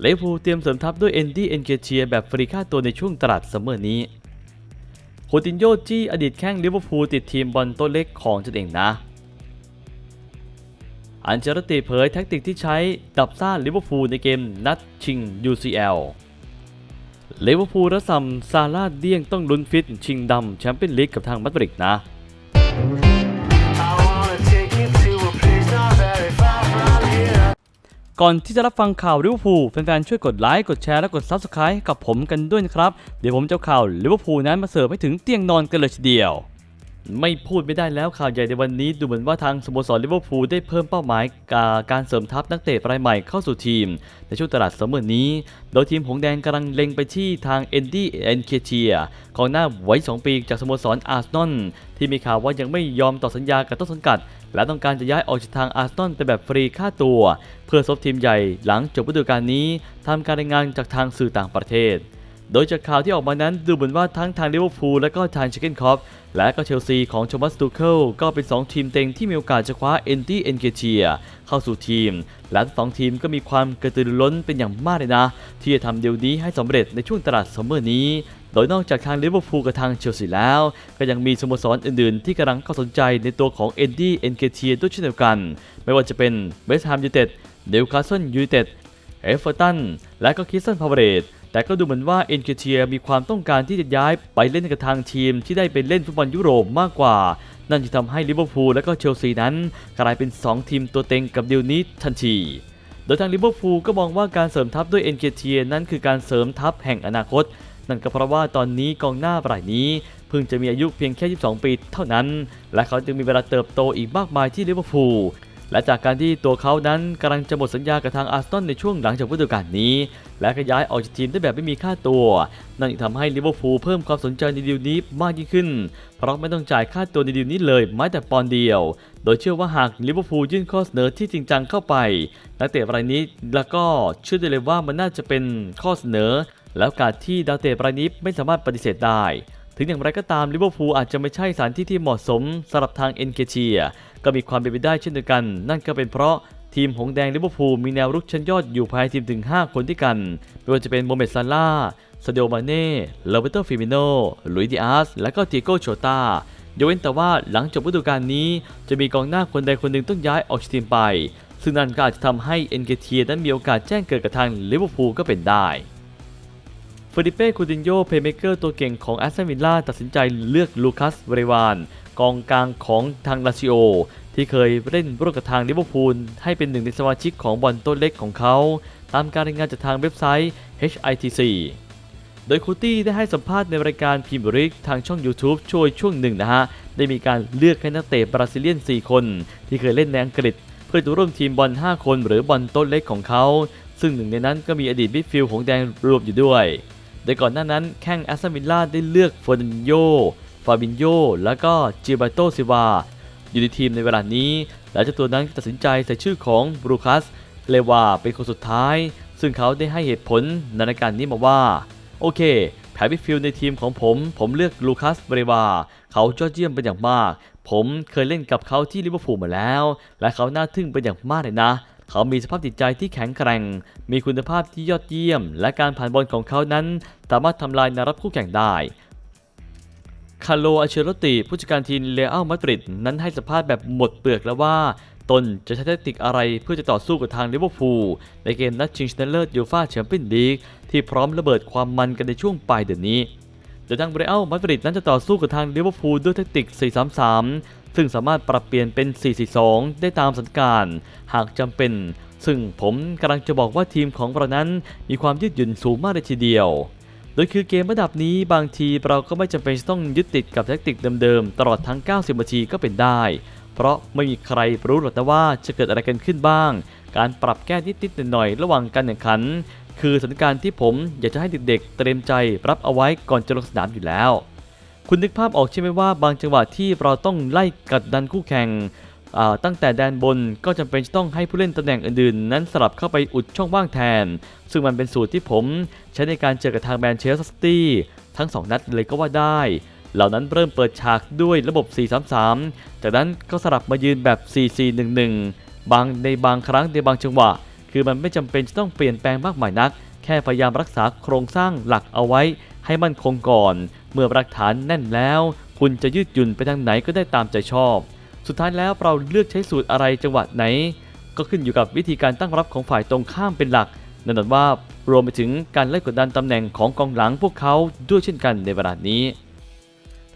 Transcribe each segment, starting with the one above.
เลฟูเตรียมเสริมทัพด้วยเอนดี้เอนเกเชียแบบฟรีค่าตัวในช่วงตลาดซัมเมอร์นี้โคตินโยจี้อดีตแข้งลิเวอร์พูลติดทีมบอลโตัวเล็กของตนเองนะ อันเจลติเผยแท็กติกที่ใช้ดับซ่านลิเวอร์พูลในเกมนัดชิง UCL ลิเวอร์พูลและซัมซาลาเดียงต้องลุ้นฟิตชิงดำแชมเปี้ยนลีกกับทางมาดริดนะ ก่อนที่จะรับฟังข่าวลิเวอร์พูลแฟนๆช่วยกดไลค์กดแชร์และกด Subscribe กับผมกันด้วยนะครับ เดี๋ยวผมจะข่าวลิเวอร์พูลนั้นมาเสิร์ฟให้ถึงเตียงนอนกันเลยทีเดียว ไม่พูดไม่ได้แล้วข่าวใหญ่ในวันนี้ดูเหมือนว่าทางสโมสรลิเวอร์พูลได้เพิ่มเป้าหมายกาการเสริมทัพนักเตะรายใหม่เข้าสู่ทีม ในช่วงตลาดซัมเมอร์นี้ โดยทีมหงแดงกำลังเล็งไปที่ทางเอนดี้เอนเคเชียกองหน้าไว้2ปีจากสโมสรอาร์เซนอลที่มีข่าวว่ายังไม่ยอมต่อสัญญากับต้นสังกัด และต้องการจะย้ายออกจากทางอาร์เซนอลไปแบบฟรีค่าตัว เพื่อซบทีมใหญ่หลังจบฤดูกาลนี้ทำการรายงานจากทางสื่อต่างประเทศ โดยจากข่าวที่ออกมานั้นดูเหมือนว่าทั้งทางลิเวอร์พูลและก็ทางชิคเกนคอปและก็เชลซีของโทมัสตูเคิลก็เป็น 2 ทีมเต็งที่มีโอกาสจะคว้าเอนตี้เอนเกเชียเข้าสู่ทีม และสองทีมก็มีความกระตือรือร้นเป็นอย่างมากเลยนะ ที่จะทำเดียวนี้ให้สำเร็จในช่วงตลาดซัมเมอร์นี้ โดยนอกจากทางลิเวอร์พูลกับทางเชลซีแล้ว ก็ยังมีสโมสรอื่นๆ ที่กำลังเข้าสนใจในตัวของเอนดี้เอนเกเชียด้วยเช่นเดียวกัน ไม่ว่าจะเป็นเวสต์แฮมยูไนเต็ดนิวคาสเซิลยูไนเต็ดเอฟเวอร์ตันและก็คิสตันพาวเวอร์แต่ก็ดูเหมือนว่าเอ็นเคเทียมีความต้องการที่จะย้ายไปเล่นกับทางทีมที่ได้ไปเล่นฟุตบอลยุโรปมากกว่า นั่นจะทำให้ลิเวอร์พูลและก็เชลซีนั้น กลายเป็น 2 ทีมตัวเต็งกับเดีลนี้ทันที โดยทางลิเวอร์พูลก็มองว่าการเสริมทัพด้วยเอ็นเคเทียนั้นคือการเสริมทัพแห่งอนาคต นั่นก็เพราะว่าตอนนี้กองหน้ารายนี้เพิ่งจะมีอายุเพียงแค่ 22 ปีเท่านั้น และเขาจึงมีเวลาเติบโตอีกมากมายที่ลิเวอร์พูลและจากการที่ตัวเขานั้นกำลังจะหมดสัญญากับทางอาร์เซนอลในช่วงหลังจากฤดูกาลนี้ และก็ย้ายออกจากทีมได้แบบไม่มีค่าตัว นั่นทำให้ลิเวอร์พูลเพิ่มความสนใจในดีลนี้มากยิ่งขึ้น เพราะไม่ต้องจ่ายค่าตัวในดีลนี้เลยแม้แต่ปอนด์เดียว โดยเชื่อว่าหากลิเวอร์พูลยื่นข้อเสนอที่จริงจังเข้าไป นักเตะรายนี้แล้วก็เชื่อได้เลยว่ามันน่าจะเป็นข้อเสนอ แล้วกาสที่ดาวเตะรายนี้ไม่สามารถปฏิเสธได้ ถึงอย่างไรก็ตามลิเวอร์พูลอาจจะไม่ใช่สถานที่ที่เหมาะสมสำหรับทางเอ็นเคเชียก็มีความเป็นไปได้เช่นเดียวกัน นั่นก็เป็นเพราะทีมหงแดงลิเวอร์พูลมีแนวรุกชั้นยอดอยู่ภายในทีมถึง 5 คนด้วยกันไม่ว่าจะเป็นโมเมดซาร่าซาเดโอมาเน่โรเบโตฟิมิโนลุยดิอาส และก็ติโกโชตายกเว้นแต่ว่าหลังจบฤดูกาลนี้ จะมีกองหน้าคนใดคนหนึ่งต้องย้ายออกจากทีมไป ซึ่งนั่นก็อาจจะทำให้เอ็นเกเทียนั้นมีโอกาสแจ้งเกิดกับทางลิเวอร์พูลก็เป็นได้ เฟร์ดิเป้คูตินโยเพย์เมเกอร์ตัวเก่งของแอสตันวิลล่าตัดสินใจเลือกลูคัสเวรวาน กองกลางของทางลาซิโอ ที่เคยเล่นร่วมกับทางลิเวอร์พูลให้เป็นหนึ่งในสมาชิกของบอลต้นเล็กของเขา ตามการรายงานจากทางเว็บไซต์ HITC โดยคูตี้ได้ให้สัมภาษณ์ในรายการพิมพ์ริกทางช่อง YouTube ช่วยช่วงหนึ่งนะฮะ ได้มีการเลือกให้นักเตะบราซิเลียน 4 คน ที่เคยเล่นในอังกฤษ เพื่อตัวร่วมทีมบอล 5 คนหรือบอลต้นเล็กของเขา ซึ่งหนึ่งในนั้นก็มีอดีตมิดฟิลด์ของแดงรวมอยู่ด้วย โดยก่อนหน้านั้นแข้งแอสตันวิลล่าได้เลือกเฟอร์นันโยฟาบินโยแล้วก็จิบาโตซิวาอยู่ในทีมในเวลานี้ และเจ้าตัวนั้นตัดสินใจใส่ชื่อของบรูคัส เลวาเป็นคนสุดท้าย ซึ่งเขาได้ให้เหตุผลในรายการนี้มาว่า โอเคแผนวิฟิลในทีมของผม ผมเลือกลูคัสเบรวา เขายอดเยี่ยมเป็นอย่างมาก ผมเคยเล่นกับเขาที่ลิเวอร์พูลมาแล้ว และเขาน่าทึ่งเป็นอย่างมากเลยนะ เขามีสภาพจิตใจที่แข็งแกร่ง มีคุณภาพที่ยอดเยี่ยม และการผ่านบอลของเขานั้น สามารถทำลายนารับคู่แข่งได้คาร์โลอัลเชโรติผู้จัดการทีมเรอัลมาดริดนั้นให้สัมภาษณ์แบบหมดเปลือกแล้วว่า ตนจะใช้แทคติกอะไรเพื่อจะต่อสู้กับทางลิเวอร์พูลในเกมนัดชิงชนะเลิศยูฟ่าแชมเปี้ยนลีกที่พร้อมระเบิดความมันกันในช่วงปลายเดือนนี้โดยทางเรอัลมาดริดนั้นจะต่อสู้กับทางลิเวอร์พูลด้วยแทคติก 4-3-3 ซึ่งสามารถปรับเปลี่ยนเป็น 4-4-2 ได้ตามสถานการณ์ หากจำเป็น ซึ่งผมกำลังจะบอกว่าทีมของเรานั้นมีความยืดหยุ่นสูงมากเลยทีเดียว โดยคือเกมระดับนี้บางทีเราก็ไม่จำเป็นต้องยึดติดกับแทคติกเดิมๆ ตลอดทั้ง 90 นาทีก็เป็นได้ เพราะไม่มีใครรู้หรอกนะว่าจะเกิดอะไรกันขึ้นบ้าง การปรับแก้นิดๆหน่อยๆระหว่างการแข่งขัน คือสถานการณ์ที่ผมอยากจะให้เด็กๆเตรียมใจรับเอาไว้ก่อนจะลงสนามอยู่แล้ว คุณนึกภาพออกใช่ไหมว่าบางจังหวะที่เราต้องไล่กัดดันคู่แข่งตั้งแต่แดนบนก็จำเป็นจะต้องให้ผู้เล่นตำแหน่งอื่นๆ นั้นสลับเข้าไปอุดช่องว่างแทน ซึ่งมันเป็นสูตรที่ผมใช้ในการเจอกับทางแมนเชสเตอร์ซิตี้ทั้ง 2 นัดเลยก็ว่าได้ เหล่านั้นเริ่มเปิดฉากด้วยระบบ 4-3-3 จากนั้นก็สลับมายืนแบบ 4-4-1-1 บางในบางครั้งในบางจังหวะ คือมันไม่จำเป็นจะต้องเปลี่ยนแปลงมากมายนัก แค่พยายามรักษาโครงสร้างหลักเอาไว้ให้มั่นคงก่อน เมื่อหลักฐานแน่นแล้ว คุณจะยืดหยุ่นไปทางไหนก็ได้ตามใจชอบ สุดท้ายแล้วเราเลือกใช้สูตรอะไรจังหวะไหน ก็ขึ้นอยู่กับวิธีการตั้งรับของฝ่ายตรงข้ามเป็นหลักนั่นหมายว่ารวมไปถึงการไล่กดดันตำแหน่งของกองหลังพวกเขาด้วยเช่นกันในเวลานี้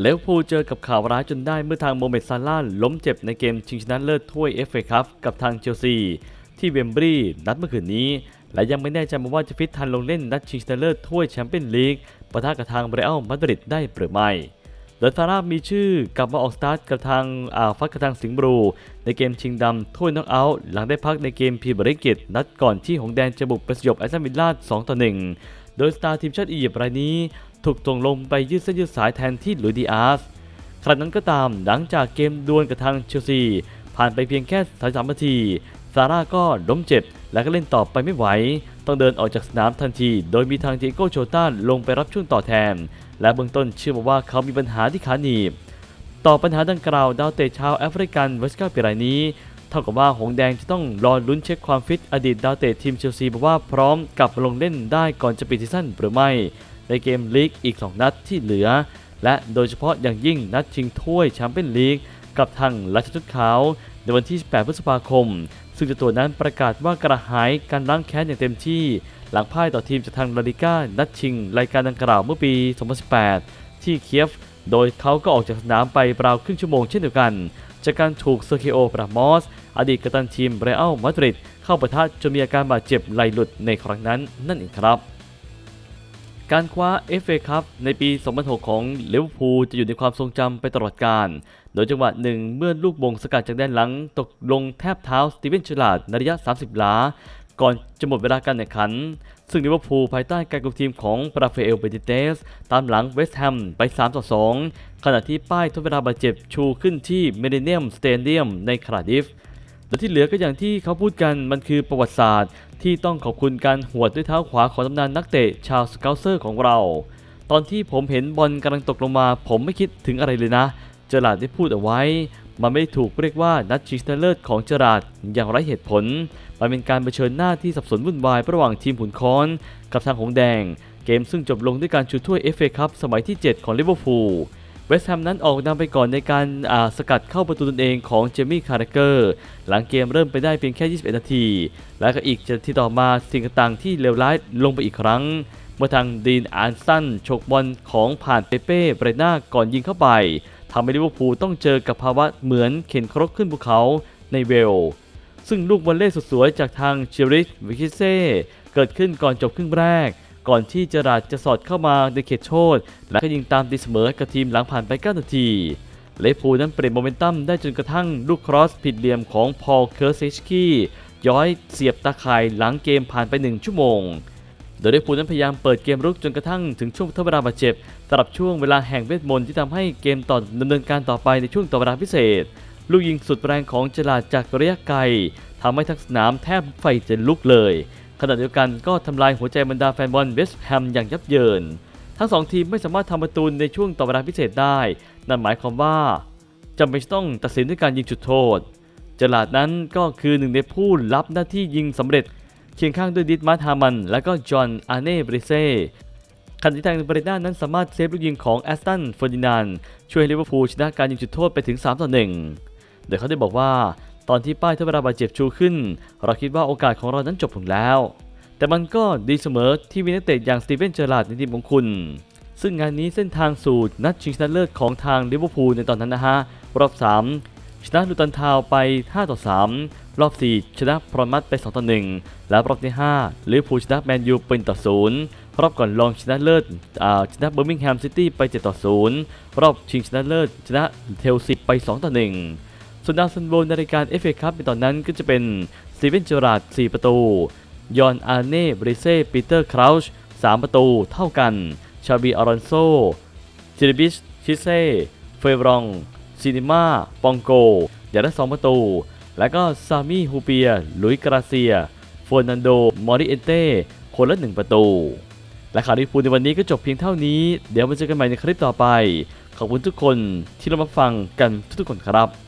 เลวพูเจอกับข่าวร้ายจนได้เมื่อทางโมเมดซาร่าล้มเจ็บในเกมชิงชนะเลิศถ้วยเอฟเอคัพกับทางเชลซีที่เวมบรีนัดเมื่อคืนนี้ และยังไม่แน่ใจมาว่าจะฟิตทันลงเล่นนัดชิงชนะเลิศถ้วยแชมเปี้ยนลีกปะทะกับทางเรอัลมาดริดได้หรือไม่โดยซาร่ามีชื่อกลับมาออกสตาร์ทกับทางอ่าฟัดกับทางสิงห์บลูในเกมชิงดำถ้วยน็อกเอาท์หลังได้พักในเกมพรีเมียร์ลีกนัดก่อนที่หงแดงจะบุกไปสยบแอสตันวิลล่า2ต่อ1โดยสตาร์ทีมชาติอียิปต์รายนี้ ถูกส่งลงไปยืดเส้นยืดสายแทนที่ลุยดีอาร์สขณะนั้นก็ตามหลังจากเกมดวลกับทางเชลซีผ่านไปเพียงแค่ 33 นาที ซาร่าก็ล้มเจ็บ และก็เล่นต่อไปไม่ไหว ต้องเดินออกจากสนามทันที โดยมีทางเจโกโชต้าลงไปรับช่วงต่อแทน และเบื้องต้นเชื่อมาว่าเขามีปัญหาที่ขาหนีบ ต่อปัญหาดังกล่าวดาวเตะชาวแอฟริกันเวสกาปีรายนี้ เท่ากับว่าหงแดงจะต้องรอลุ้นเช็คความฟิตอดีตดาวเตะทีมเชลซีบอกว่าพร้อมกลับลงเล่นได้ก่อนจะปิดซีซั่นหรือไม่ ในเกมลีกอีก 2 นัดที่เหลือ และโดยเฉพาะอย่างยิ่งนัดชิงถ้วยแชมเปี้ยนลีกกับทางราชชุดขาวในวันที่18พฤษภาคม ซึ่งจ้าตัวนั้นประกาศว่ากระหายการล้างแค้นอย่างเต็มที่ หลังพ่ายต่อทีมจากทางลาลิก้านัดชิง รายการดังกล่าวเมื่อปี 2018 ที่เคียฟ โดยเขาก็ออกจากสนามไปราวครึ่งชั่วโมงเช่นเดียวกัน จากการถูกเซอร์เคโอปรามอส อดีตกัปตันทีมเรอัลมาดริดเข้าปะทะจนมีอาการบาดเจ็บไหลหลุดในครั้งนั้นนั่นเองครับ การคว้า FA คัพในปี 2006 ของลิเวอร์พูลจะอยู่ในความทรงจำไปตลอดกาล โดยจังหวะหนึ่งเมื่อลูกบงสกัดจากด้านหลัง ตกลงแทบเท้าสตีเวนเชลาดในระยะ 30หลาก่อนจะหมดเวลาการแข่งขัน ซึ่งลิเวอร์พูลภายใต้การคุมทีมของปราเฟเอลเบติเตส ตามหลังเวสต์แฮมไป 3 ต่อ 2 ขณะที่ป้ายทดเวลาบาดเจ็บชูขึ้นที่เมเดเนียมสเตเดียมในคาร์ดิฟ และที่เหลือก็อย่างที่เขาพูดกันมันคือประวัติศาสตร์ ที่ต้องขอบคุณการหวดด้วยเท้าขวาของตำนานนักเตะชาวสเกลเซอร์ของเรา ตอนที่ผมเห็นบอลกำลังตกลงมา ผมไม่คิดถึงอะไรเลยนะ เจอราร์ดได้พูดเอาไว้ มันไม่ได้ถูกเรียกว่านัดชิงชนะเลิศของเจอราร์ดอย่างไร้เหตุผล มันเป็นการเผชิญหน้าที่สับสนวุ่นวายระหว่างทีมขุนค้อนกับทางหงแดง เกมซึ่งจบลงด้วยการชูถ้วย FA คัพสมัยที่ 7 ของลิเวอร์พูล เวสต์แฮมนั้นออกนำไปก่อนในการาสกัดเข้าประตูตนเองของเจมี่คาร์เรเกอร์ หลังเกมเริ่มไปได้เพียงแค่ 21 นาที และก็อีก7นาทีต่อมาสิ่งต่างที่เลวร้ายลงไปอีกครั้ง เมื่อทางดีนอันสันฉกบอลของผ่านเปเป้เบรน่าก่อนยิงเข้าไปทำให้ลิเวอร์พูลต้องเจอกับภาวะเหมือนเข็นครกขึ้นภูเขาในเวล ซึ่งลูกวอลเล่สุดสวยจากทางเชริชวิคิเซ่เกิดขึ้นก่อนจบครึ่งแรก ก่อนที่เจราร์ดจะสอดเข้ามาในเขตโทษและก็ยิงตามตีเสมอกับทีมหลังผ่านไป 9 นาทีเลฟูนั้นเปลี่ยนโมเมนตัมได้จนกระทั่งลูกครอสผิดเหลี่ยมของพอลเคอร์เซชกี้ย้อยเสียบตาข่ายหลังเกมผ่านไป 1 ชั่วโมง โดยเลฟูนั้นพยายามเปิดเกมรุกจนกระทั่งถึงช่วงทเวลาบาดเจ็บสำหรับช่วงเวลาแห่งเวทมนต์ที่ทำให้เกมต่อดำเนินการต่อไปในช่วงต่อเวลาพิเศษ ลูกยิงสุดแรงของเจลาดจากระยะไกลทำให้ทั้งสนามแทบไฟจะลุกเลย ณะเดียวกันก็ทำลายหัวใจบรรดาแฟนบอลเวสต์แฮมอย่างยับเยิน ทั้งสองทีมไม่สามารถทำประตูในช่วงต่อเวลาพิเศษได้ นั่นหมายความว่าจำเป็นต้องตัดสินด้วยการยิงจุดโทษ เจลาดนั้นก็คือหนึ่งในผู้รับหน้าที่ยิงสำเร็จ เคียงข้างด้วยดิดมาร์ทฮามัน และก็จอห์นอาเน่บริเซ่ขณะที่ทางเบรด้านั้นสามารถเซฟลูกยิงของแอสตันเฟอร์ดินานช่วยให้ลิเวอร์พูลชนะการยิงจุดโทษไปถึง3ต่อ1โดยเขาได้บอกว่า ตอนที่ป้ายทดเวลาบาดเจ็บชูขึ้น เราคิดว่าโอกาสของเรานั้นจบลงแล้ว แต่มันก็ดีเสมอที่มีนักเตะอย่างสตีเวนเจอราร์ดในทีมของคุณ ซึ่งงานนี้เส้นทางสู่นัดชิงชนะเลิศของทางลิเวอร์พูลในตอนนั้นนะฮะ รอบ 3 ชนะลูตันทาวไป 5 ต่อ 3 รอบ 4 ชนะพรอมัตไป 2 ต่อ 1 และรอบที่5ลิเวอร์พูลชนะแมนยูเป็นต่อ 0 รอบก่อนรองชนะเลิศอ่าชนะเบอร์มิงแฮมซิตี้ไป 7 ต่อ 0 รอบชิงชนะเลิศชนะเทลซีไป 2 ต่อ 1 ส่วนดาวซันโบในรายการ FA คัพในตอนนั้นก็จะเป็นสตีเวนเจอราร์ด4ประตู ยอนอาร์เน่บริเซ่ปีเตอร์คราวช์3ประตูเท่ากัน ชาบีอารอนโซจิริบิชชิเซ่เฟรรองซินิมาปองโกอย่างละ2ประตู แล้วก็ซามีฮูเปีย ลุยกราเซียฟอนันโด มอริเอนเต้คนละ1ประตู และข่าวลิเวอร์พูลในวันนี้ก็จบเพียงเท่านี้ เดี๋ยวมาเจอกันใหม่ในคลิปต่อไป ขอบคุณทุกคนที่เรามาฟังกันทุกๆคนครับ